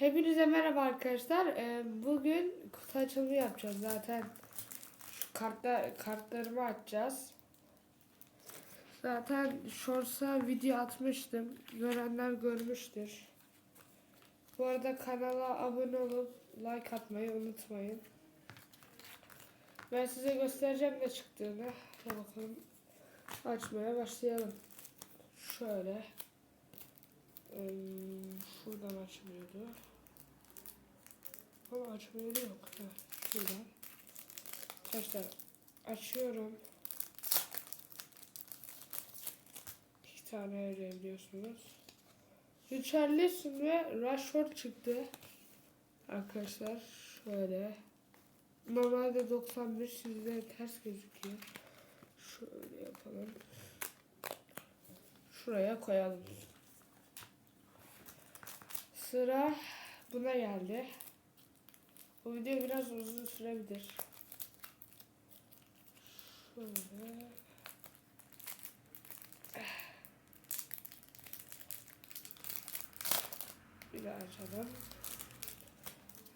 Hepinize merhaba arkadaşlar. Ee, bugün kutu açılımı yapacağız zaten. Şu kartlar, kartlarımı açacağız. Zaten Shorts'a video atmıştım. Görenler görmüştür. Bu arada kanala abone olup like atmayı unutmayın. Ben size göstereceğim ne çıktığını. Hadi bakalım açmaya başlayalım. Şöyle. Ee, şuradan açılıyordu. Ama açmıyor yok. Evet, şuradan. Arkadaşlar açıyorum. İki tane verebiliyorsunuz. Richarlison ve Rashford çıktı. Arkadaşlar şöyle. Normalde 91 sizde ters gözüküyor. Şöyle yapalım. Şuraya koyalım. Sıra buna geldi. Bu video biraz uzun sürebilir. Şöyle. Bir daha açalım.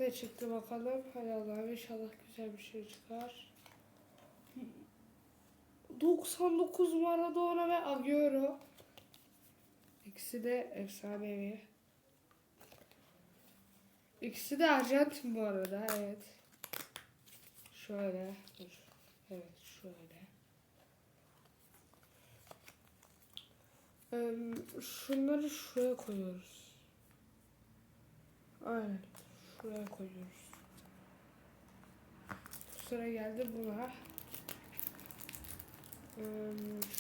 Ne çıktı bakalım. Hadi Allah'ım inşallah güzel bir şey çıkar. 99 Maradona ve Agüero. İkisi de efsanevi. İkisi de Arjantin bu arada evet. Şöyle dur. Evet şöyle. Şunları şuraya koyuyoruz. Aynen. Şuraya koyuyoruz. Sıra geldi buna.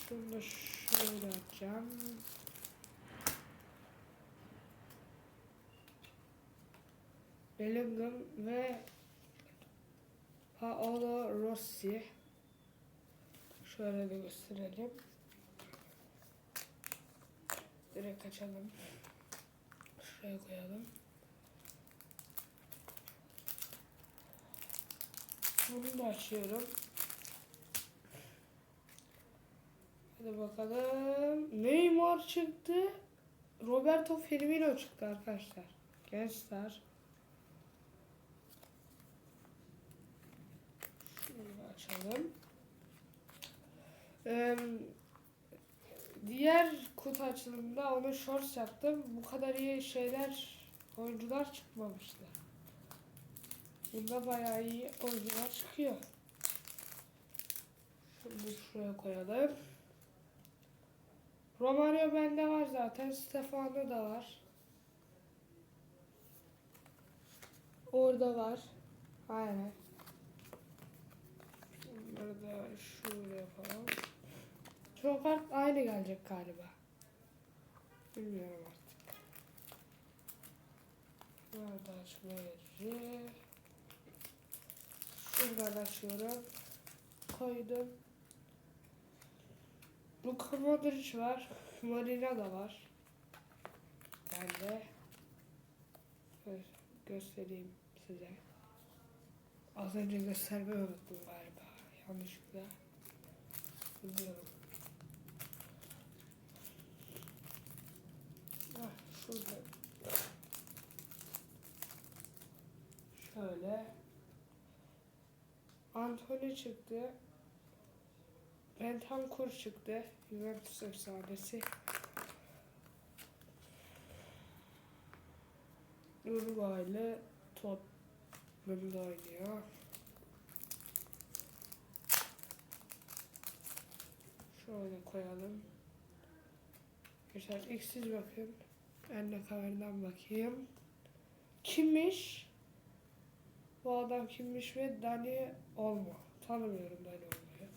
Şunu da şöyle açacağım. Bellingham ve Paolo Rossi. Şöyle de gösterelim. Direkt açalım. Şuraya koyalım. Bunu da açıyorum. Hadi bakalım. Neymar çıktı. Roberto Firmino çıktı arkadaşlar. Gençler. Şunu açalım. Ee, diğer kutu açılımında onu shorts yaptım. Bu kadar iyi şeyler, oyuncular çıkmamıştı. Bunda bayağı iyi oyuncular çıkıyor. Şunu şuraya koyalım. Romario bende var zaten. Stefano da var. Orada var. Aynen. Bunları da şöyle yapalım. Kart aynı gelecek galiba. Bilmiyorum artık. Nerede açma yeri? Şuradan açıyorum. Koydum. Luka Modric var. Marina da var. Ben de gö- göstereyim size. Az önce göstermeyi unuttum galiba. Yanlışlıkla. Bilmiyorum. Ah, şurada. Şöyle. Anthony çıktı. Bentancur çıktı. Juventus efsanesi. Uruguaylı Tottenham'da oynuyor. Şöyle koyalım. Güzel. İlk siz bakın. Ben de kameradan bakayım. Kimmiş? Bu adam kimmiş ve Dani Olmo. Tanımıyorum Dani Olmo'yu.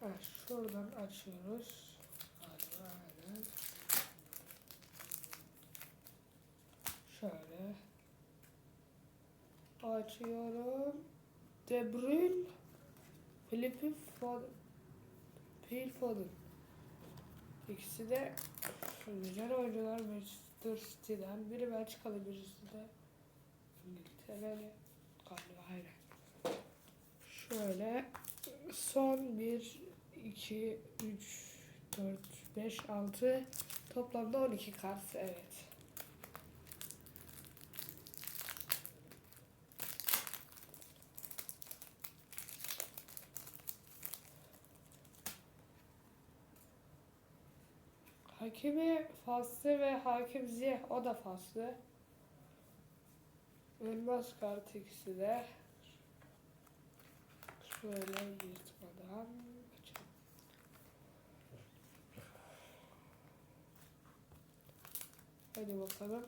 Ha, şuradan açıyoruz. Galiba aynen. Şöyle. Açıyorum. De Bruyne. Philippe. Phil Foden. İkisi de güzel oyuncular Manchester City'den. Biri Belçikalı birisi de İngiltere'li. Galiba aynen. Şöyle son 1, 2, 3, 4, 5, 6 toplamda 12 kart evet. Hakimi faslı ve hakim ziyeh o da faslı. Elmas kart ikisi de. Şöyle yırtmadan açalım. Hadi bakalım.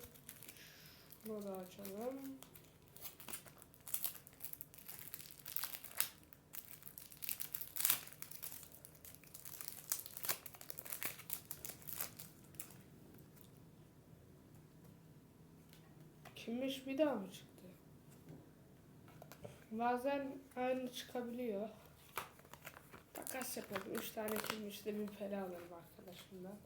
Bunu da açalım. Kimmiş bir daha mı çıktı? Bazen aynı çıkabiliyor. Takas yapalım. Üç tane kimmiş de bir peri alırım arkadaşımdan.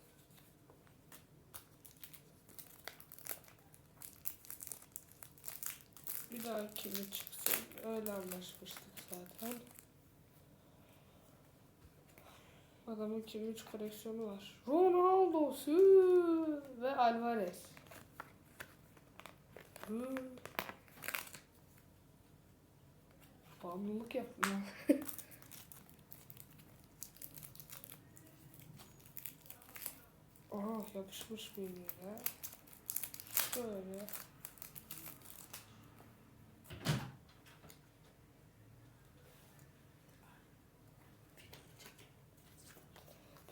Bir daha kimi çıksın. Öyle anlaşmıştık zaten. Adamın kim 3 koleksiyonu var. Ronaldo ve Alvarez. Bağımlılık yapma. Aha yapışmış ya. Şöyle.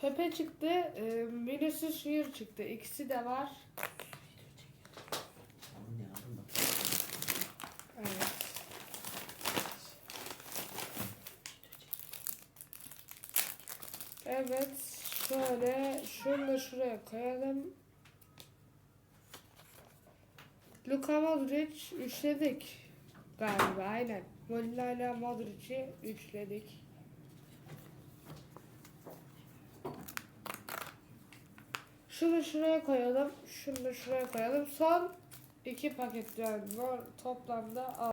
Pepe çıktı, e, Vinicius Junior çıktı. İkisi de var. Tamam ya aldım bak. Evet. Evet, şöyle şunu da şuraya koyalım. Luka Modric üçledik galiba aynen. Molina Modric'i üçledik. Şunu şuraya koyalım, şunu şuraya koyalım. Son iki paket yani var toplamda